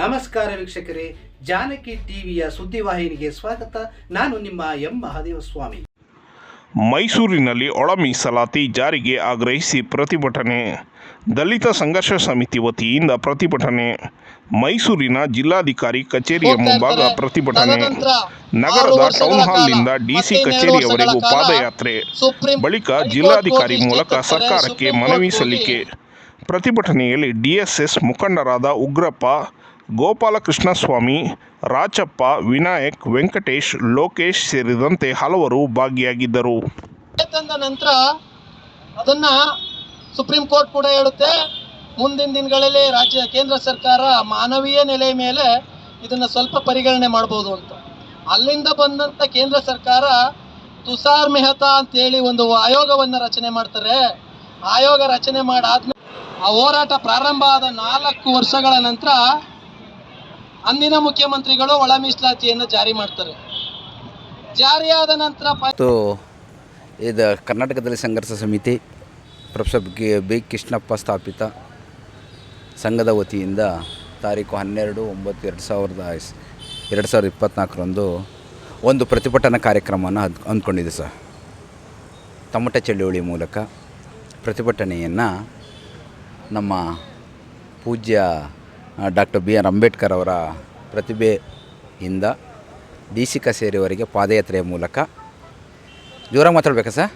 ನಮಸ್ಕಾರ ವೀಕ್ಷಕರೇ ಜಾನಕಿ ಟಿವಿಯ ಸುದ್ದಿವಾಹಿನಿಗೆ ಸ್ವಾಗತ. ನಾನು ನಿಮ್ಮ ಎಂ ಮಹಾದೇವ ಸ್ವಾಮಿ ಮೈಸೂರಿನಲ್ಲಿ ಒಳ ಮೀಸಲಾತಿ ಜಾರಿಗೆ ಆಗ್ರಹಿಸಿ ಪ್ರತಿಭಟನೆ. ದಲಿತ ಸಂಘರ್ಷ ಸಮಿತಿ ವತಿಯಿಂದ ಪ್ರತಿಭಟನೆ. ಮೈಸೂರಿನ ಜಿಲ್ಲಾಧಿಕಾರಿ ಕಚೇರಿಯ ಮುಂಭಾಗ ಪ್ರತಿಭಟನೆ. ನಗರದ ಟೌನ್ ಹಾಲ್ನಿಂದ ಡಿಸಿ ಕಚೇರಿಯವರೆಗೂ ಪಾದಯಾತ್ರೆ. ಬಳಿಕ ಜಿಲ್ಲಾಧಿಕಾರಿ ಮೂಲಕ ಸರ್ಕಾರಕ್ಕೆ ಮನವಿ ಸಲ್ಲಿಕೆ. ಪ್ರತಿಭಟನೆಯಲ್ಲಿ ಡಿಎಸ್ಎಸ್ ಮುಖಂಡರಾದ ಉಗ್ರಪ್ಪ ಗೋಪಾಲಕೃಷ್ಣಸ್ವಾಮಿ, ರಾಚಪ್ಪ, ವಿನಾಯಕ್, ವೆಂಕಟೇಶ್, ಲೋಕೇಶ್ ಸೇರಿದಂತೆ ಹಲವರು ಭಾಗಿಯಾಗಿದ್ದರು. ತಂದ ನಂತರ ಅದನ್ನ ಸುಪ್ರೀಂ ಕೋರ್ಟ್ ಕೂಡ ಹೇಳುತ್ತೆ. ಮುಂದಿನ ದಿನಗಳಲ್ಲಿ ರಾಜ್ಯ, ಕೇಂದ್ರ ಸರ್ಕಾರ ಮಾನವೀಯ ನೆಲೆ ಮೇಲೆ ಇದನ್ನ ಸ್ವಲ್ಪ ಪರಿಗಣನೆ ಮಾಡ್ಬೋದು ಅಂತ. ಅಲ್ಲಿಂದ ಬಂದಂತ ಕೇಂದ್ರ ಸರ್ಕಾರ ತುಷಾರ್ ಮೆಹ್ತಾ ಅಂತೇಳಿ ಒಂದು ಆಯೋಗವನ್ನ ರಚನೆ ಮಾಡ್ತಾರೆ. ಆಯೋಗ ರಚನೆ ಮಾಡಾದ್ಮೇಲೆ ಆ ಹೋರಾಟ ಪ್ರಾರಂಭ ಆದ ನಾಲ್ಕು ವರ್ಷಗಳ ನಂತರ ಅಂದಿನ ಮುಖ್ಯಮಂತ್ರಿಗಳು ಒಳ ಮೀಸಲಾತಿಯನ್ನು ಜಾರಿ ಮಾಡ್ತಾರೆ. ಜಾರಿಯಾದ ನಂತರ ಇದು ಕರ್ನಾಟಕದಲ್ಲಿ ಸಂಘರ್ಷ ಸಮಿತಿ ಪ್ರೊಫೆಸರ್ ಬಿ ಬಿ ಕೃಷ್ಣಪ್ಪ ಸ್ಥಾಪಿತ ಸಂಘದ ವತಿಯಿಂದ ತಾರೀಕು ಹನ್ನೆರಡು, ಒಂಬತ್ತು, ಎರಡು ಸಾವಿರದ ಎರಡು ಸಾವಿರದ ಇಪ್ಪತ್ತ್ನಾಲ್ಕರಂದು ಒಂದು ಪ್ರತಿಭಟನಾ ಕಾರ್ಯಕ್ರಮವನ್ನು ಅಂದ್ಕೊಂಡಿದೆ ಸರ್. ತಮಟ ಚಳುವಳಿ ಮೂಲಕ ಪ್ರತಿಭಟನೆಯನ್ನು ನಮ್ಮ ಪೂಜ್ಯ ಡಾಕ್ಟರ್ ಬಿ ಆರ್ ಅಂಬೇಡ್ಕರ್ ಅವರ ಪ್ರತಿಭೆಯಿಂದ ಡಿ ಸಿ ಕಚೇರಿವರೆಗೆ ಪಾದಯಾತ್ರೆಯ ಮೂಲಕ. ಜೋರಾಗಿ ಮಾತಾಡ್ಬೇಕಾ ಸರ್?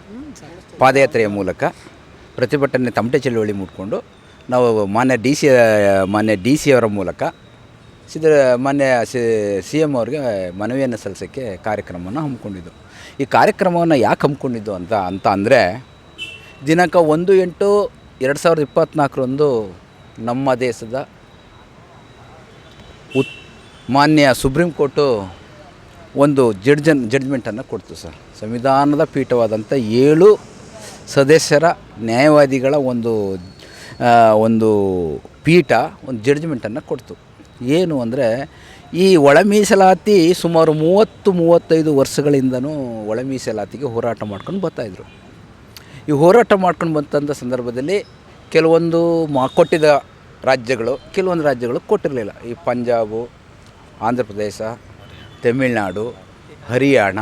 ಪಾದಯಾತ್ರೆಯ ಮೂಲಕ ಪ್ರತಿಭಟನೆ ತಮಟೆ ಚಳುವಳಿ ಮುಟ್ಕೊಂಡು ನಾವು ಮಾನ್ಯ ಡಿ ಸಿ ಮಾನ್ಯ ಡಿ ಸಿ ಅವರ ಮೂಲಕ ಸಿದ್ಧ ಮಾನ್ಯ ಸಿ ಎಂ ಅವ್ರಿಗೆ ಮನವಿಯನ್ನು ಸಲ್ಲಿಸೋಕ್ಕೆ ಕಾರ್ಯಕ್ರಮವನ್ನು ಹಮ್ಮಿಕೊಂಡಿದ್ದು. ಈ ಕಾರ್ಯಕ್ರಮವನ್ನು ಯಾಕೆ ಹಮ್ಮಿಕೊಂಡಿದ್ದು ಅಂತ ಅಂತ ಅಂದರೆ ದಿನಾಂಕ ಒಂದು ಎಂಟು ಎರಡು ಸಾವಿರದ ಇಪ್ಪತ್ತ್ನಾಲ್ಕರಂದು ನಮ್ಮ ದೇಶದ ಉತ್ ಮಾನ್ಯ ಸುಪ್ರೀಂ ಕೋರ್ಟು ಒಂದು ಜಡ್ಜನ್ ಜಡ್ಜ್ಮೆಂಟನ್ನು ಕೊಡ್ತು ಸರ್. ಸಂವಿಧಾನದ ಪೀಠವಾದಂಥ ಏಳು ಸದಸ್ಯರ ನ್ಯಾಯವಾದಿಗಳ ಒಂದು ಒಂದು ಪೀಠ ಒಂದು ಜಡ್ಜ್ಮೆಂಟನ್ನು ಕೊಡ್ತು. ಏನು ಅಂದರೆ ಈ ಒಳ ಮೀಸಲಾತಿ ಸುಮಾರು ಮೂವತ್ತು, ಮೂವತ್ತೈದು ವರ್ಷಗಳಿಂದನೂ ಒಳ ಮೀಸಲಾತಿಗೆ ಹೋರಾಟ ಮಾಡ್ಕೊಂಡು ಬರ್ತಾಯಿದ್ರು ಈ ಹೋರಾಟ ಮಾಡ್ಕೊಂಡು ಬಂತಂಥ ಸಂದರ್ಭದಲ್ಲಿ ಕೆಲವೊಂದು ಮಾ ಕೊಟ್ಟಿದ್ದ ರಾಜ್ಯಗಳು, ಕೆಲವೊಂದು ರಾಜ್ಯಗಳು ಕೊಟ್ಟಿರಲಿಲ್ಲ. ಈ ಪಂಜಾಬು ಆಂಧ್ರ ಪ್ರದೇಶ ತಮಿಳುನಾಡು, ಹರಿಯಾಣ,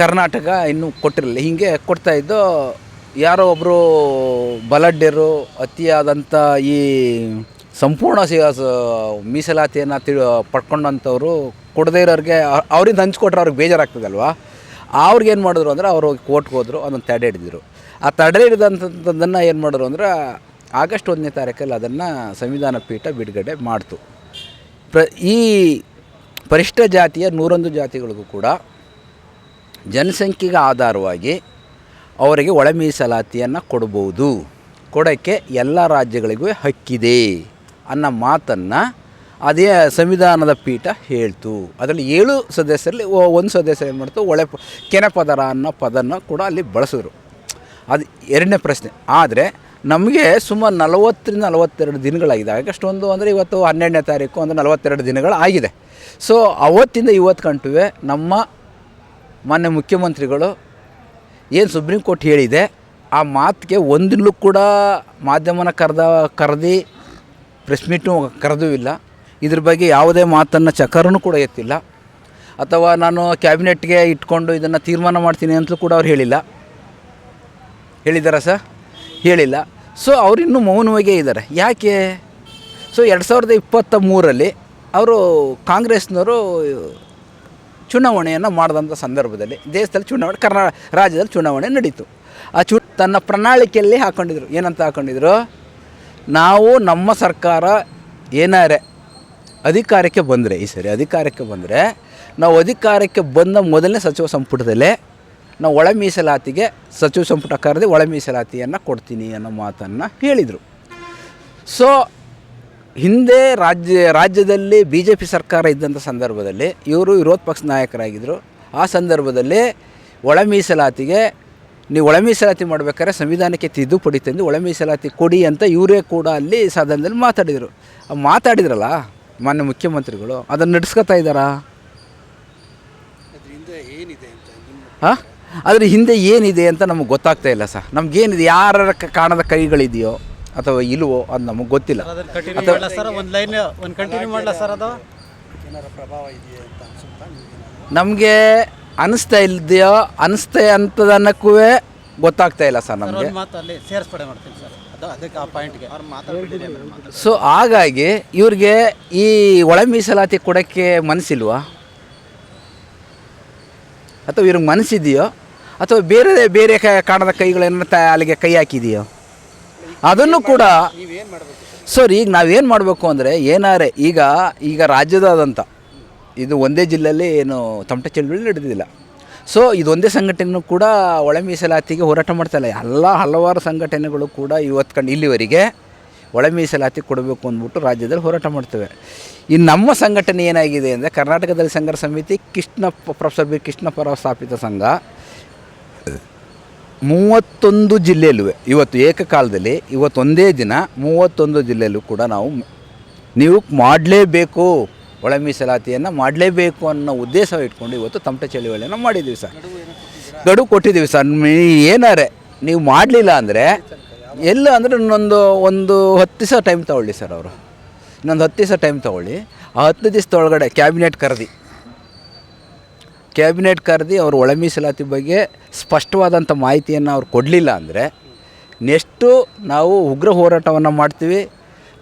ಕರ್ನಾಟಕ ಇನ್ನೂ ಕೊಟ್ಟಿರಲಿಲ್ಲ. ಹೀಗೆ ಕೊಡ್ತಾಯಿದ್ದು ಯಾರೋ ಒಬ್ಬರು ಬಲಡ್ಯರು, ಅತಿಯಾದಂಥ ಈ ಸಂಪೂರ್ಣ ಮೀಸಲಾತಿಯನ್ನು ತಿಳಿ, ಪಡ್ಕೊಂಡಂಥವ್ರು ಕೊಡದೇ ಇರೋರಿಗೆ ಅವರಿಂದ ಅವ್ರಿಂದ ಹಂಚ್ಕೊಟ್ರೆ ಅವ್ರಿಗೆ ಬೇಜಾರಾಗ್ತದಲ್ವಾ? ಅವ್ರಿಗೆ ಏನು ಮಾಡಿದ್ರು ಅಂದರೆ ಅವರು ಕೋರ್ಟ್ಗೆ ಹೋದರು, ಅದನ್ನು ತಡೆ ಹಿಡಿದ್ರು ಆ ತಡೆ ಹಿಡಿದಂಥದ್ದನ್ನು ಏನು ಮಾಡಿದ್ರು ಅಂದ್ರೆ ಆಗಸ್ಟ್ ಒಂದನೇ ತಾರೀಕಲ್ಲಿ ಅದನ್ನು ಸಂವಿಧಾನ ಪೀಠ ಬಿಡುಗಡೆ ಮಾಡ್ತು. ಪ್ರ, ಈ ಪರಿಷ್ಠ ಜಾತಿಯ ನೂರೊಂದು ಜಾತಿಗಳಿಗೂ ಕೂಡ ಜನಸಂಖ್ಯೆಗೆ ಆಧಾರವಾಗಿ ಅವರಿಗೆ ಒಳ ಮೀಸಲಾತಿಯನ್ನು ಕೊಡ್ಬೋದು. ಕೊಡೋಕ್ಕೆ ಎಲ್ಲ ರಾಜ್ಯಗಳಿಗೂ ಹಕ್ಕಿದೆ ಅನ್ನೋ ಮಾತನ್ನು ಅದೇ ಸಂವಿಧಾನದ ಪೀಠ ಹೇಳ್ತು. ಅದರಲ್ಲಿ ಏಳು ಸದಸ್ಯರಲ್ಲಿ ಒಂದು ಸದಸ್ಯ ಏನು ಮಾಡ್ತು? ಒಳೆ ಕೆನೆ ಪದರ ಅನ್ನೋ ಪದನ ಕೂಡ ಅಲ್ಲಿ ಬಳಸಿದ್ರು. ಅದು ಎರಡನೇ ಪ್ರಶ್ನೆ. ಆದರೆ ನಮಗೆ ಸುಮಾರು ನಲವತ್ತರಿಂದ ನಲವತ್ತೆರಡು ದಿನಗಳಾಗಿದೆ. ಆಗಷ್ಟು ಒಂದು ಅಂದರೆ ಇವತ್ತು ಹನ್ನೆರಡನೇ ತಾರೀಕು ಅಂದರೆ ನಲವತ್ತೆರಡು ದಿನಗಳು ಆಗಿದೆ ಸೊ ಅವತ್ತಿಂದ ಇವತ್ತು ಕಂಟುವೆ ನಮ್ಮ ಮಾನ್ಯ ಮುಖ್ಯಮಂತ್ರಿಗಳು ಏನು ಸುಪ್ರೀಂ ಕೋರ್ಟ್ ಹೇಳಿದೆ, ಆ ಮಾತಿಗೆ ಒಂದಿನಲೂ ಕೂಡ ಮಾಧ್ಯಮನ ಕರೆದ, ಕರೆದು ಪ್ರೆಸ್ ಮೀಟು ಕರೆದೂ ಇಲ್ಲ ಇದ್ರ ಬಗ್ಗೆ ಯಾವುದೇ ಮಾತನ್ನು ಚಕರನೂ ಕೂಡ ಎತ್ತಿಲ್ಲ. ಅಥವಾ ನಾನು ಕ್ಯಾಬಿನೆಟ್ಗೆ ಇಟ್ಕೊಂಡು ಇದನ್ನು ತೀರ್ಮಾನ ಮಾಡ್ತೀನಿ ಅಂತಲೂ ಕೂಡ ಅವ್ರು ಹೇಳಿಲ್ಲ. ಹೇಳಿದ್ದಾರಾ ಸರ್? ಹೇಳಿಲ್ಲ. ಸೊ ಅವರಿನ್ನೂ ಮೌನವಾಗೇ ಇದ್ದಾರೆ ಯಾಕೆ? ಸೊ ಎರಡು ಸಾವಿರದ ಇಪ್ಪತ್ತ ಮೂರಲ್ಲಿ ಅವರು ಕಾಂಗ್ರೆಸ್ನವರು ಚುನಾವಣೆಯನ್ನು ಮಾಡಿದಂಥ ಸಂದರ್ಭದಲ್ಲಿ ದೇಶದಲ್ಲಿ ಚುನಾವಣೆ, ಕರ್ನಾ, ರಾಜ್ಯದಲ್ಲಿ ಚುನಾವಣೆ ನಡೀತು. ಆ ಚು, ತನ್ನ ಪ್ರಣಾಳಿಕೆಯಲ್ಲಿ ಹಾಕ್ಕೊಂಡಿದ್ರು ಏನಂತ ಹಾಕ್ಕೊಂಡಿದ್ರು ನಾವು ನಮ್ಮ ಸರ್ಕಾರ ಏನಾರೆ ಅಧಿಕಾರಕ್ಕೆ ಬಂದರೆ, ಈ ಸರಿ ಅಧಿಕಾರಕ್ಕೆ ಬಂದರೆ, ನಾವು ಅಧಿಕಾರಕ್ಕೆ ಬಂದ ಮೊದಲನೇ ಸಚಿವ ಸಂಪುಟದಲ್ಲೇ ನಾವು ಒಳ ಮೀಸಲಾತಿಗೆ ಸಚಿವ ಸಂಪುಟ ಕರೆದು ಒಳ ಮೀಸಲಾತಿಯನ್ನು ಕೊಡ್ತೀನಿ ಅನ್ನೋ ಮಾತನ್ನು ಹೇಳಿದರು. ಸೊ ಹಿಂದೆ ರಾಜ್ಯ ರಾಜ್ಯದಲ್ಲಿ ಬಿ ಜೆ ಪಿ ಸರ್ಕಾರ ಇದ್ದಂಥ ಸಂದರ್ಭದಲ್ಲಿ ಇವರು ವಿರೋಧ ಪಕ್ಷ ನಾಯಕರಾಗಿದ್ದರು ಆ ಸಂದರ್ಭದಲ್ಲಿ ಒಳ ಮೀಸಲಾತಿಗೆ ನೀವು ಒಳ ಮೀಸಲಾತಿ ಮಾಡಬೇಕಾದ್ರೆ ಸಂವಿಧಾನಕ್ಕೆ ತಿದ್ದುಪಡಿ ತಂದು ಒಳ ಮೀಸಲಾತಿ ಕೊಡಿ ಅಂತ ಇವರೇ ಕೂಡ ಅಲ್ಲಿ ಸದನದಲ್ಲಿ ಮಾತಾಡಿದರು. ಮಾತಾಡಿದ್ರಲ್ಲ ಮಾನ್ಯ ಮುಖ್ಯಮಂತ್ರಿಗಳು ಅದನ್ನು ನಡೆಸ್ಕೊತಾ ಇದ್ದಾರಾ? ಹಾಂ? ಅದ್ರ ಹಿಂದೆ ಏನಿದೆ ಅಂತ ನಮಗೆ ಗೊತ್ತಾಗ್ತಾ ಇಲ್ಲ ಸರ್. ನಮಗೇನಿದೆ ಯಾರ ಕಾಣದ ಕೈಗಳಿದೆಯೋ ಅಥವಾ ಇಲ್ವೋ ಅದು ನಮಗೆ ಗೊತ್ತಿಲ್ಲ. ಅದನ್ನ ಸರ್? ಒಂದು ಲೈನ್ ಒಂದು ಕಂಟಿನ್ಯೂ ಸರ್ ಅದು? ನಮಗೆ ಅನಿಸ್ತಾ ಇಲ್ದೆಯೋ ಅನಿಸ್ತಾ ಅಂತದನ್ನಕ್ಕೂ ಗೊತ್ತಾಗ್ತಾ ಇಲ್ಲ ಸರ್ ನಮಗೆ. ಒಂದು ಮಾತು ಅಲ್ಲಿ ಸೇರಿಸ್ಪಡೆ ಮಾಡ್ತೀನಿ ಸರ್. ಅದು ಅದಕ್ಕೆ ಆ ಪಾಯಿಂಟ್ಗೆ ಅವ್ರು ಮಾತಾಡ್ಬಿಟ್ಟಿದ್ದಾರೆ ಸೊ ಹಾಗಾಗಿ ಇವ್ರಿಗೆ ಈ ಒಳ ಮೀಸಲಾತಿ ಕೊಡೋಕ್ಕೆ ಮನಸ್ಸಿಲ್ವಾ ಅಥವಾ ಇವ್ರಿಗೆ ಮನಸ್ಸಿದೆಯೋ? ಅಥವಾ ಬೇರೆ ಬೇರೆ ಕ ಕಾಣದ ಕೈಗಳನ್ನ ತ ಅಲ್ಲಿಗೆ ಕೈ ಹಾಕಿದೆಯೋ? ಅದನ್ನು ಕೂಡ ಸರ್, ಈಗ ನಾವೇನು ಮಾಡಬೇಕು ಅಂದರೆ, ಏನಾರೆ, ಈಗ ಈಗ ರಾಜ್ಯದಾದಂಥ ಇದು ಒಂದೇ ಜಿಲ್ಲೆಯಲ್ಲಿ ಏನು ತಮಟೆ ಚಳುವಳಿ ನಡೆದಿಲ್ಲ. ಸೊ ಇದೊಂದೇ ಸಂಘಟನೆಯೂ ಕೂಡ ಒಳ ಮೀಸಲಾತಿಗೆ ಹೋರಾಟ ಮಾಡ್ತಾ ಇಲ್ಲ. ಎಲ್ಲ ಹಲವಾರು ಸಂಘಟನೆಗಳು ಕೂಡ ಇವತ್ತು ಕಂಡು ಇಲ್ಲಿವರೆಗೆ ಒಳ ಮೀಸಲಾತಿ ಕೊಡಬೇಕು ಅಂದ್ಬಿಟ್ಟು ರಾಜ್ಯದಲ್ಲಿ ಹೋರಾಟ ಮಾಡ್ತೇವೆ. ಇನ್ನು ನಮ್ಮ ಸಂಘಟನೆ ಏನಾಗಿದೆ ಅಂದರೆ ಕರ್ನಾಟಕದಲ್ಲಿ ಸಂಘರ್ಷ ಸಮಿತಿ ಕೃಷ್ಣ ಪ್ರೊಫೆಸರ್ ಬಿ ಕೃಷ್ಣಪ್ಪರ ಸ್ಥಾಪಿತ ಸಂಘ. ಮೂವತ್ತೊಂದು ಜಿಲ್ಲೆಯಲ್ಲೂ ಇವತ್ತು ಏಕಕಾಲದಲ್ಲಿ ಇವತ್ತೊಂದೇ ದಿನ ಮೂವತ್ತೊಂದು ಜಿಲ್ಲೆಯಲ್ಲೂ ಕೂಡ ನಾವು ನೀವು ಮಾಡಲೇಬೇಕು, ಒಳ ಮೀಸಲಾತಿಯನ್ನು ಮಾಡಲೇಬೇಕು ಅನ್ನೋ ಉದ್ದೇಶ ಇಟ್ಕೊಂಡು ಇವತ್ತು ತಮಟೆ ಚಳುವಳಿಯನ್ನು ಮಾಡಿದ್ದೀವಿ ಸರ್. ಗಡುವು ಕೊಟ್ಟಿದ್ದೀವಿ ಸರ್. ಏನಾರೆ, ನೀವು ಮಾಡಲಿಲ್ಲ ಅಂದರೆ ಎಲ್ಲ ಅಂದರೆ ಇನ್ನೊಂದು ಒಂದು ಹತ್ತು ದಿವಸ ಟೈಮ್ ತಗೊಳ್ಳಿ ಸರ್ ಅವರು. ಇನ್ನೊಂದು ಹತ್ತು ದಿವಸ ಟೈಮ್ ತಗೊಳ್ಳಿ. ಆ ಹತ್ತು ದಿವಸದೊಳಗಡೆ ಕ್ಯಾಬಿನೆಟ್ ಕರೆದಿ. ಕ್ಯಾಬಿನೆಟ್ ಕರೆದಿ ಅವರು ಒಳ ಮೀಸಲಾತಿ ಬಗ್ಗೆ ಸ್ಪಷ್ಟವಾದಂಥ ಮಾಹಿತಿಯನ್ನು ಅವ್ರು ಕೊಡಲಿಲ್ಲ ಅಂದರೆ ನೆಕ್ಸ್ಟು ನಾವು ಉಗ್ರ ಹೋರಾಟವನ್ನು ಮಾಡ್ತೀವಿ.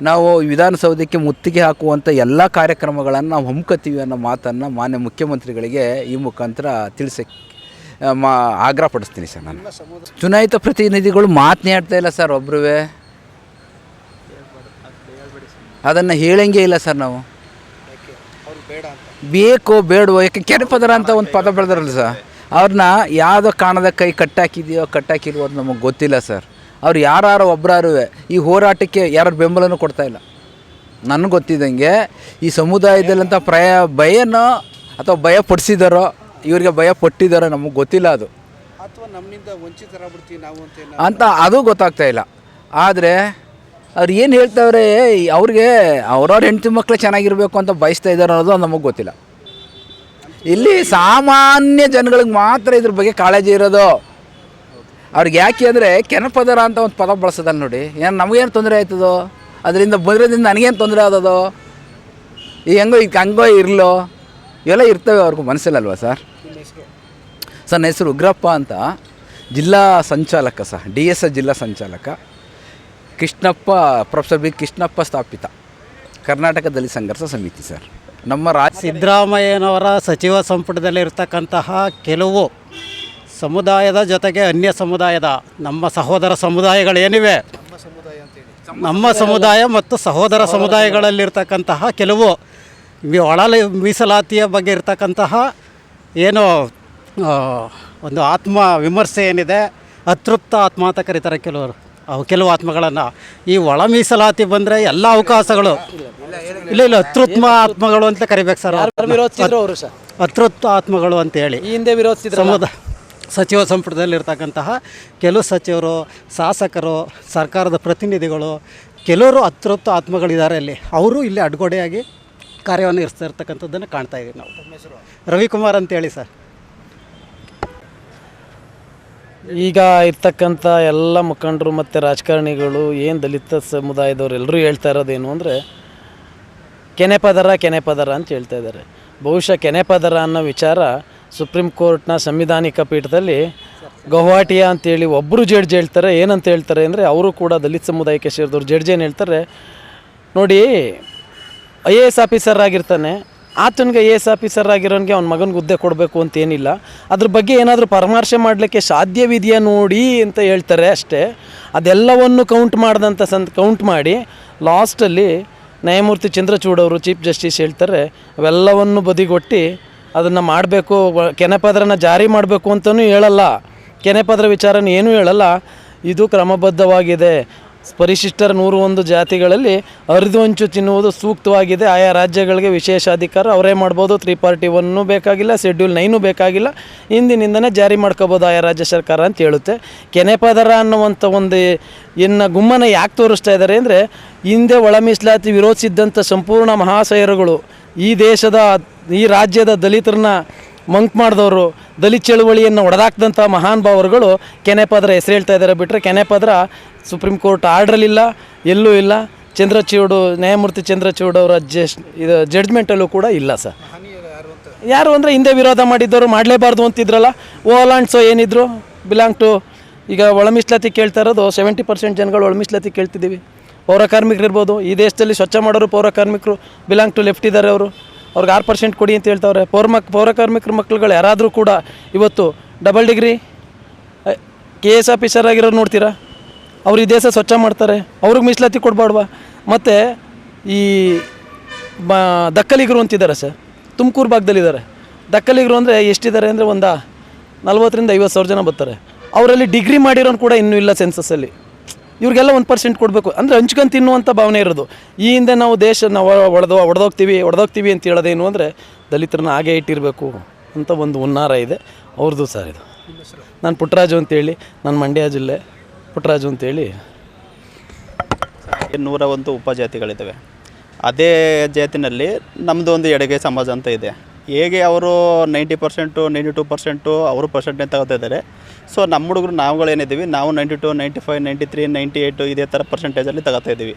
ನಾವು ವಿಧಾನಸೌಧಕ್ಕೆ ಮುತ್ತಿಗೆ ಹಾಕುವಂಥ ಎಲ್ಲ ಕಾರ್ಯಕ್ರಮಗಳನ್ನು ನಾವು ಹಮ್ಮಿಕೊತೀವಿ ಅನ್ನೋ ಮಾತನ್ನು ಮಾನ್ಯ ಮುಖ್ಯಮಂತ್ರಿಗಳಿಗೆ ಈ ಮುಖಾಂತರ ತಿಳಿಸಿ ಮಾ, ಆಗ್ರಹ ಪಡಿಸ್ತೀನಿ ಸರ್ ನಾನು. ಚುನಾಯಿತ ಪ್ರತಿನಿಧಿಗಳು ಮಾತನಾಡ್ತಾ ಇಲ್ಲ ಸರ್ ಒಬ್ರುವೇ. ಅದನ್ನು ಹೇಳಂಗೆ ಇಲ್ಲ ಸರ್ ನಾವು. ಬೇಕೋ ಬೇಡವೋ, ಯಾಕೆ ಕೆರೆ ಪದರ ಅಂತ ಒಂದು ಪದ ಬೆಳೆದ್ರಲ್ಲ ಸರ್. ಅವ್ರನ್ನ ಯಾವುದೋ ಕಾಣದ ಕೈ ಕಟ್ಟಾಕಿದೆಯೋ, ಕಟ್ಟಾಕಿಲ್ವೋ ಅದು ನಮಗೆ ಗೊತ್ತಿಲ್ಲ ಸರ್. ಅವ್ರು ಯಾರು ಒಬ್ಬರಾರು ಈ ಹೋರಾಟಕ್ಕೆ ಯಾರು ಬೆಂಬಲನೂ ಕೊಡ್ತಾ ಇಲ್ಲ. ನನಗೆ ಗೊತ್ತಿದ್ದಂಗೆ ಈ ಸಮುದಾಯದಲ್ಲಂಥ ಪ್ರಯ, ಭಯನೋ ಅಥವಾ ಭಯ ಪಡಿಸಿದಾರೋ ಇವರಿಗೆ ಭಯ ಪಟ್ಟಿದ್ದಾರೆ ನಮಗೆ ಗೊತ್ತಿಲ್ಲ ಅದು. ಅಥವಾ ನಮ್ಮಿಂದ ವಂಚಿತರಾಗ್ಬಿಡ್ತೀವಿ ನಾವು ಅಂತ ಅಂತ ಅದು ಗೊತ್ತಾಗ್ತಾ ಇಲ್ಲ. ಆದರೆ ಅವ್ರು ಏನು ಹೇಳ್ತಾವ್ರೆ ಅವ್ರಿಗೆ ಅವ್ರವ್ರ ಹೆಂಡತಿ ಮಕ್ಕಳು ಚೆನ್ನಾಗಿರಬೇಕು ಅಂತ ಬಯಸ್ತಾ ಇದ್ದಾರೆ ಅನ್ನೋದು ನಮಗೆ ಗೊತ್ತಿಲ್ಲ. ಇಲ್ಲಿ ಸಾಮಾನ್ಯ ಜನಗಳಿಗೆ ಮಾತ್ರ ಇದ್ರ ಬಗ್ಗೆ ಕಾಳಜಿ ಇರೋದು. ಅವ್ರಿಗೆ ಯಾಕೆ ಅಂದರೆ ಕೆನಪದರ ಅಂತ ಒಂದು ಪದ ಬಳಸೋದಲ್ಲ ನೋಡಿ. ಏನು ನಮಗೇನು ತೊಂದರೆ ಆಯ್ತದೋ ಅದರಿಂದ ಬಂದ್ರದಿಂದ ನನಗೇನು ತೊಂದರೆ ಆದದೋ? ಈ ಹೆಂಗೋ ಈಗ ಹಂಗೋ ಇರಲೋ. ಇವೆಲ್ಲ ಇರ್ತವೆ ಅವ್ರಿಗೂ ಮನಸ್ಸಲ್ಲಲ್ವಾ ಸರ್? ಸರ್ ನನ್ನ ಹೆಸರು ಉಗ್ರಪ್ಪ ಅಂತ. ಜಿಲ್ಲಾ ಸಂಚಾಲಕ ಸರ್ ಡಿ ಎಸ್ ಎಸ್ ಜಿಲ್ಲಾ ಸಂಚಾಲಕ. ಕೃಷ್ಣಪ್ಪ ಪ್ರೊಫೆಸರ್ ಬಿ ಕೃಷ್ಣಪ್ಪ ಸ್ಥಾಪಿತ. ಕರ್ನಾಟಕ ದಲಿತ ಸಂಘರ್ಷ ಸಮಿತಿ ಸರ್. ನಮ್ಮ ರಾಜ್ಯ ಸಿದ್ದರಾಮಯ್ಯನವರ ಸಚಿವ ಸಂಪುಟದಲ್ಲಿ ಇರ್ತಕ್ಕಂತಹ ಕೆಲವು ಸಮುದಾಯದ ಜೊತೆಗೆ ಅನ್ಯ ಸಮುದಾಯದ ನಮ್ಮ ಸಹೋದರ ಸಮುದಾಯಗಳೇನಿವೆ? ನಮ್ಮ ಸಮುದಾಯ ಮತ್ತು ಸಹೋದರ ಸಮುದಾಯಗಳಲ್ಲಿರ್ತಕ್ಕಂತಹ ಕೆಲವು ಒಳ ಮೀಸಲಾತಿಯ ಬಗ್ಗೆ ಇರ್ತಕ್ಕಂತಹ ಏನು ಒಂದು ಆತ್ಮ ವಿಮರ್ಶೆ ಏನಿದೆ ಅತೃಪ್ತ ಆತ್ಮ ಅಂತ ಕರೀತಾರೆ ಕೆಲವರು. ಅವು ಕೆಲವು ಆತ್ಮಗಳನ್ನು ಈ ಒಳ ಮೀಸಲಾತಿ ಬಂದರೆ ಎಲ್ಲ ಅವಕಾಶಗಳು. ಇಲ್ಲ ಇಲ್ಲ ಅತೃತ್ಮ ಆತ್ಮಗಳು ಅಂತ ಕರಿಬೇಕು ಸರ್. ವಿರೋಧಿಸಿದ್ರು ಅವರು ಸರ್? ಅತೃಪ್ತ ಆತ್ಮಗಳು ಅಂತೇಳಿ ಈ ಹಿಂದೆ ವಿರೋಧಿಸಿದ್ರು ಸಮುದಾಯ ಸಚಿವ ಸಂಪುಟದಲ್ಲಿರ್ತಕ್ಕಂತಹ ಕೆಲವು ಸಚಿವರು ಶಾಸಕರು ಸರ್ಕಾರದ ಪ್ರತಿನಿಧಿಗಳು ಕೆಲವರು ಅತೃಪ್ತ ಆತ್ಮಗಳಿದ್ದಾರೆ ಅಲ್ಲಿ. ಅವರು ಇಲ್ಲಿ ಅಡ್ಗೊಡೆಯಾಗಿ ಕಾರ್ಯವನ್ನು ಇರಿಸ್ತಿರ್ತಕ್ಕಂಥದ್ದನ್ನು ಕಾಣ್ತಾ ಇದ್ದೀವಿ ನಾವು. ರವಿಕುಮಾರ್ ಅಂತೇಳಿ ಸರ್. ಈಗ ಇರ್ತಕ್ಕಂಥ ಎಲ್ಲ ಮುಖಂಡರು ಮತ್ತು ರಾಜಕಾರಣಿಗಳು ಏನು ದಲಿತ ಸಮುದಾಯದವ್ರು ಎಲ್ಲರೂ ಹೇಳ್ತಾ ಇರೋದೇನು ಅಂದರೆ, ಕೆನೆ ಪದರ ಕೆನೆ ಪದರ ಅಂತ ಹೇಳ್ತಾ ಇದ್ದಾರೆ. ಬಹುಶಃ ಕೆನೆ ಪದರ ಅನ್ನೋ ವಿಚಾರ ಸುಪ್ರೀಂ ಕೋರ್ಟ್ನ ಸಂವಿಧಾನಿಕ ಪೀಠದಲ್ಲಿ ಗೌಹಾಟಿಯ ಅಂತೇಳಿ ಒಬ್ಬರು ಜಡ್ಜ್ ಹೇಳ್ತಾರೆ, ಏನಂತ ಹೇಳ್ತಾರೆ ಅಂದರೆ, ಅವರು ಕೂಡ ದಲಿತ ಸಮುದಾಯಕ್ಕೆ ಸೇರಿದವರು ಜಡ್ಜ್ ಏನು ಹೇಳ್ತಾರೆ, ನೋಡಿ ಐ ಎ ಎಸ್ ಆಫೀಸರ್ ಆಗಿರ್ತಾನೆ. ಆತನಿಗೆ ಐ ಎ ಎಸ್ ಆಫೀಸರ್ ಆಗಿರೋನಿಗೆ ಅವ್ನ ಮಗನಿಗೆ ಹುದ್ದೆ ಕೊಡಬೇಕು ಅಂತ ಏನಿಲ್ಲ. ಅದ್ರ ಬಗ್ಗೆ ಏನಾದರೂ ಪರಾಮರ್ಶೆ ಮಾಡಲಿಕ್ಕೆ ಸಾಧ್ಯವಿದೆಯಾ ನೋಡಿ ಅಂತ ಹೇಳ್ತಾರೆ ಅಷ್ಟೇ. ಅದೆಲ್ಲವನ್ನು ಕೌಂಟ್ ಮಾಡಿದಂಥ ಸಂತ ಕೌಂಟ್ ಮಾಡಿ ಲಾಸ್ಟಲ್ಲಿ ನ್ಯಾಯಮೂರ್ತಿ ಚಂದ್ರಚೂಡ್ ಅವರು ಚೀಫ್ ಜಸ್ಟಿಸ್ ಹೇಳ್ತಾರೆ, ಅವೆಲ್ಲವನ್ನು ಬದಿಗೊಟ್ಟು ಅದನ್ನು ಮಾಡಬೇಕು ಕೆನೆಪದ್ರನ ಜಾರಿ ಮಾಡಬೇಕು ಅಂತಲೂ ಹೇಳಲ್ಲ. ಕೆನೆಪದ್ರ ವಿಚಾರನ ಏನೂ ಹೇಳಲ್ಲ. ಇದು ಕ್ರಮಬದ್ಧವಾಗಿದೆ. ಪರಿಶಿಷ್ಟರ ನೂರು ಒಂದು ಜಾತಿಗಳಲ್ಲಿ ಅರಿದು ತಿನ್ನುವುದು ಸೂಕ್ತವಾಗಿದೆ. ಆಯಾ ರಾಜ್ಯಗಳಿಗೆ ವಿಶೇಷ ಅಧಿಕಾರ ಅವರೇ ಮಾಡ್ಬೋದು. ತ್ರೀ ಪಾರ್ಟಿ ಒನ್ನು ಬೇಕಾಗಿಲ್ಲ ಶೆಡ್ಯೂಲ್ ನೈನು ಬೇಕಾಗಿಲ್ಲ. ಇಂದಿನಿಂದನೇ ಜಾರಿ ಮಾಡ್ಕೋಬೋದು ಆಯಾ ರಾಜ್ಯ ಸರ್ಕಾರ ಅಂತ ಹೇಳುತ್ತೆ. ಕೆನೆಪದರ ಅನ್ನುವಂಥ ಒಂದು ಇನ್ನು ಗುಮ್ಮನ ಯಾಕೆ ತೋರಿಸ್ತಾ ಇದ್ದಾರೆ ಅಂದರೆ, ಹಿಂದೆ ಒಳ ಮೀಸಲಾತಿ ವಿರೋಧಿಸಿದ್ದಂಥ ಸಂಪೂರ್ಣ ಮಹಾಶಯರುಗಳು ಈ ದೇಶದ, ಈ ರಾಜ್ಯದ ದಲಿತರನ್ನ ಮಂಕ್ ಮಾಡಿದವರು, ದಲಿತ ಚಳುವಳಿಯನ್ನು ಒಡೆದಾಕ್ದಂಥ ಮಹಾನ್ ಭಾವರುಗಳು ಕೆನೆಪದರ ಹೆಸರು ಹೇಳ್ತಾ ಇದ್ದಾರೆ ಬಿಟ್ಟರೆ ಕೆನೆಪದರ ಸುಪ್ರೀಂ ಕೋರ್ಟ್ ಆರ್ಡ್ರಲ್ಲಿಲ್ಲ ಎಲ್ಲೂ ಇಲ್ಲ. ಚಂದ್ರಚೂಡು, ನ್ಯಾಯಮೂರ್ತಿ ಚಂದ್ರಚೂಡ್ ಅವರ ಜಸ್ಟ್ ಇದು ಜಡ್ಜ್ಮೆಂಟಲ್ಲೂ ಕೂಡ ಇಲ್ಲ ಸರ್. ಯಾರು ಅಂದರೆ ಹಿಂದೆ ವಿರೋಧ ಮಾಡಿದ್ದವರು ಮಾಡಲೇಬಾರ್ದು ಅಂತಿದ್ರಲ್ಲ ಓಲಾಂಡ್ಸೋ ಏನಿದ್ರು ಬಿಲಾಂಗ್ ಟು ಈಗ ಒಳ ಮೀಸಲಾತಿ ಕೇಳ್ತಾ ಇರೋದು ಸೆವೆಂಟಿ ಪರ್ಸೆಂಟ್ ಜನಗಳು ಒಳ ಮೀಸಲಾತಿ ಕೇಳ್ತಿದ್ದೀವಿ. ಪೌರ ಇರ್ಬೋದು ಈ ದೇಶದಲ್ಲಿ ಸ್ವಚ್ಛ ಮಾಡೋರು ಪೌರ ಕಾರ್ಮಿಕರು ಬಿಲಾಂಗ್ ಟು ಲೆಫ್ಟ್ ಇದ್ದಾರೆ ಅವರು. ಅವ್ರಿಗೆ ಆರು ಪರ್ಸೆಂಟ್ ಕೊಡಿ ಅಂತ ಹೇಳ್ತಾವ್ರೆ. ಪೌರ ಮಕ್, ಪೌರ ಕಾರ್ಮಿಕರ ಮಕ್ಳುಗಳು ಯಾರಾದರೂ ಕೂಡ ಇವತ್ತು double degree K S officer ಆಗಿರೋರು ನೋಡ್ತೀರಾ? ಅವ್ರು ಈ ದೇಶ ಸ್ವಚ್ಛ ಮಾಡ್ತಾರೆ. ಅವ್ರಿಗೆ ಮೀಸಲಾತಿ ಕೊಡಬಾರ್ವಾ? ಮತ್ತು ಈ ಬ ದಕ್ಕಲಿಗರು ಅಂತಿದ್ದಾರೆ ಸರ್. ತುಮಕೂರು ಭಾಗದಲ್ಲಿದ್ದಾರೆ. ದಕ್ಕಲಿಗರು ಅಂದರೆ ಎಷ್ಟಿದ್ದಾರೆ ಅಂದರೆ ಒಂದು ನಲ್ವತ್ತರಿಂದ ಐವತ್ತು ಸಾವಿರ ಜನ ಬರ್ತಾರೆ. ಅವರಲ್ಲಿ ಡಿಗ್ರಿ ಮಾಡಿರೋನು ಕೂಡ ಇನ್ನೂ ಇಲ್ಲ ಸೆನ್ಸಸ್ಸಲ್ಲಿ ಇವ್ರಿಗೆಲ್ಲ ಒಂದು ಪರ್ಸೆಂಟ್ ಕೊಡಬೇಕು. ಅಂದರೆ ಹಂಚ್ಕೊಂಡು ತಿನ್ನುವಂಥ ಭಾವನೆ ಇರೋದು. ಈ ಹಿಂದೆ ನಾವು ದೇಶ ನಾವು ಒಡೆದು ಒಡೆದೋಗ್ತೀವಿ ಒಡೆದೋಗ್ತೀವಿ ಅಂತ ಹೇಳೋದೇನು ಅಂದರೆ ದಲಿತರನ್ನ ಹಾಗೆ ಇಟ್ಟಿರಬೇಕು ಅಂತ ಒಂದು ಹುನ್ನಾರ ಇದೆ. ಅವ್ರದ್ದು ಸರ್ ಇದು. ನಾನು ಪುಟ್ಟರಾಜು ಅಂತೇಳಿ ನಾನು ಮಂಡ್ಯ ಜಿಲ್ಲೆ ಪುಟ್ಟರಾಜು ಅಂತೇಳಿ ನೂರ ಒಂದು ಉಪಜಾತಿಗಳಿದ್ದಾವೆ. ಅದೇ ಜಾತಿನಲ್ಲಿ ನಮ್ಮದು ಒಂದು ಎಡಗೈ ಸಮಾಜ ಅಂತ ಇದೆ. ಹೇಗೆ ಅವರು ninety percent, ninety two percent ಅವರು ಪರ್ಸೆಂಟೇಜ್ ತಗೋತಾ ಇದ್ದಾರೆ. ಸೊ ನಮ್ಮ ಹುಡುಗರು ನಾವುಗಳೇನಿದ್ದೀವಿ, ನಾವು ninety two, ninety five, ninety three, ninety eight ಇದೇ ಥರ ಪರ್ಸೆಂಟೇಜಲ್ಲಿ ತಗೋತಾ ಇದ್ದೀವಿ.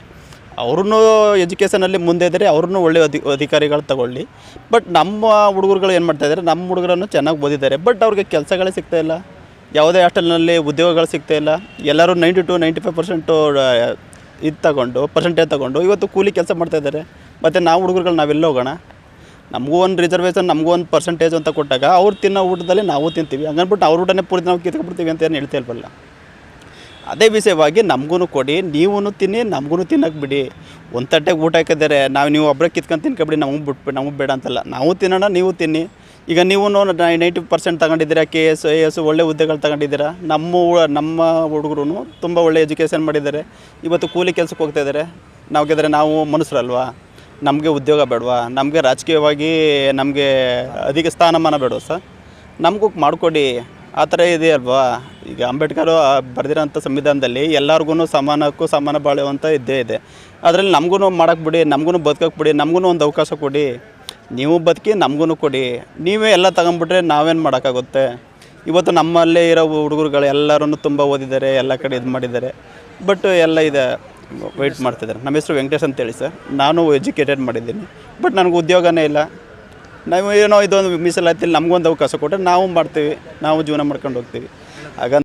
ಅವ್ರೂ ಎಜುಕೇಷನಲ್ಲಿ ಮುಂದೆ ಇದ್ದರೆ ಅವ್ರನ್ನೂ ಒಳ್ಳೆ ಅಧಿ, ಅಧಿಕಾರಿಗಳು ತಗೊಳ್ಳಿ. ಬಟ್ ನಮ್ಮ ಹುಡುಗರುಗಳು ಏನು ಮಾಡ್ತಾ ಇದ್ದಾರೆ, ನಮ್ಮ ಹುಡುಗರನ್ನು ಚೆನ್ನಾಗಿ ಓದಿದ್ದಾರೆ. ಬಟ್ ಅವ್ರಿಗೆ ಕೆಲಸಗಳೇ ಸಿಗ್ತಾ ಇಲ್ಲ. ಯಾವುದೇ ಹಾಸ್ಟೆಲ್ನಲ್ಲಿ ಉದ್ಯೋಗಗಳು ಸಿಗ್ತಾ ಇಲ್ಲ. ಎಲ್ಲರೂ ninety two, ninety five percent ಇದು ತಗೊಂಡು ಪರ್ಸೆಂಟೇಜ್ ತಗೊಂಡು ಇವತ್ತು ಕೂಲಿ ಕೆಲಸ ಮಾಡ್ತಾ ಇದ್ದಾರೆ. ಮತ್ತು ನಾವು ಹುಡುಗರುಗಳು ನಾವೆಲ್ಲ ಹೋಗೋಣ? ನಮಗೂ ಒಂದು ರಿಸರ್ವೇಷನ್ ನಮಗೂ ಒಂದು ಪರ್ಸೆಂಟೇಜ್ ಅಂತ ಕೊಟ್ಟಾಗ ಅವ್ರು ತಿನ್ನೋ ಊಟದಲ್ಲಿ ನಾವು ತಿಂತೀವಿ. ಹಂಗನ್ಬಿಟ್ಟು ಅವ್ರ ಊಟನೇ ಪೂರ್ತಿ ನಾವು ಕಿತ್ಕೊಬಿಡ್ತೀವಿ ಅಂತ ಏನು ಹೇಳ್ತಾ ಇಲ್ವಲ್ಲ? ಅದೇ ವಿಷಯವಾಗಿ ನಮಗೂ ಕೊಡಿ ನೀವೂ ತಿನ್ನಿ ನಮಗೂ ತಿನ್ನೋಕೆ ಬಿಡಿ. ಒಂದು ತಟ್ಟೆಗೆ ಊಟ ಹಾಕಿದ್ದಾರೆ, ನಾವು ನೀವು ಒಬ್ಬರೇ ಕಿತ್ಕೊಂಡು ತಿನ್ಕೊಬಿಡಿ, ನಮಗೆ ಬಿಟ್ಬಿಟ್ಟು ನಮಗೆ ಬೇಡ ಅಂತಲ್ಲ. ನಾವು ತಿನ್ನೋಣ, ನೀವು ತಿನ್ನಿ. ಈಗ ನೀವು ನೈಂಟಿ ಪರ್ಸೆಂಟ್ ತಗೊಂಡಿದ್ದೀರಾ ಕೆ ಎಸ್ ಎ ಎಸ್ ಒಳ್ಳೆ ಹುದ್ದೆಗಳು ತಗೊಂಡಿದ್ದೀರಾ? ನಮ್ಮ ನಮ್ಮ ಹುಡುಗರು ತುಂಬ ಒಳ್ಳೆ ಎಜುಕೇಷನ್ ಮಾಡಿದ್ದಾರೆ. ಇವತ್ತು ಕೂಲಿ ಕೆಲಸಕ್ಕೆ ಹೋಗ್ತಾ ಇದ್ದಾರೆ. ನಾವು ಗೆದ್ದರೆ ನಾವು ಮನುಷ್ಯರಲ್ವಾ ನಮಗೆ ಉದ್ಯೋಗ ಬೇಡವಾ? ನಮಗೆ ರಾಜಕೀಯವಾಗಿ ನಮಗೆ ಅಧಿಕ ಸ್ಥಾನಮಾನ ಬೇಡವಾ ಸರ್? ನಮಗೂ ಮಾಡಿಕೊಡಿ. ಆ ಥರ ಇದೆ ಅಲ್ವಾ? ಈಗ ಅಂಬೇಡ್ಕರ್ ಬರೆದಿರೋಂಥ ಸಂವಿಧಾನದಲ್ಲಿ ಎಲ್ಲರಿಗೂ ಸಮಾನಕ್ಕೂ ಸಮಾನ ಬಾಳುವಂಥ ಇದ್ದೇ ಇದೆ. ಅದರಲ್ಲಿ ನಮಗೂ ಮಾಡಕ್ಕೆ ಬಿಡಿ ನಮಗೂ ಬದುಕಕ್ಕೆ ಬಿಡಿ ನಮಗೂ ಒಂದು ಅವಕಾಶ ಕೊಡಿ. ನೀವು ಬದುಕಿ ನಮಗೂ ಕೊಡಿ. ನೀವೇ ಎಲ್ಲ ತಗೊಂಬಿಟ್ರೆ ನಾವೇನು ಮಾಡೋಕ್ಕಾಗುತ್ತೆ? ಇವತ್ತು ನಮ್ಮಲ್ಲೇ ಇರೋ ಹುಡುಗರುಗಳು ಎಲ್ಲರೂ ತುಂಬ ಓದಿದ್ದಾರೆ, ಎಲ್ಲ ಕಡೆ ಇದು ಮಾಡಿದ್ದಾರೆ ಬಟ್ ಎಲ್ಲ ಇದೆ. ವೆಯ್ಟ್ ಮಾಡ್ತಿದ್ದಾರೆ. ನಮ್ಮ ಹೆಸರು ವೆಂಕಟೇಶ್ ಅಂತೇಳಿ ಸರ್. ನಾನು ಎಜುಕೇಟೆಡ್ ಮಾಡಿದ್ದೀನಿ. ಬಟ್ ನನಗೆ ಉದ್ಯೋಗನೇ ಇಲ್ಲ. ನಾವು ಏನೋ ಇದೊಂದು ಮೀಸಲಾತಿಯಲ್ಲಿ ನಮಗೊಂದು ಅವಕಾಶ ಕೊಟ್ಟರೆ ನಾವು ಮಾಡ್ತೀವಿ. ನಾವು ಜೀವನ ಮಾಡ್ಕೊಂಡು ಹೋಗ್ತೀವಿ. ಹಾಗಂತ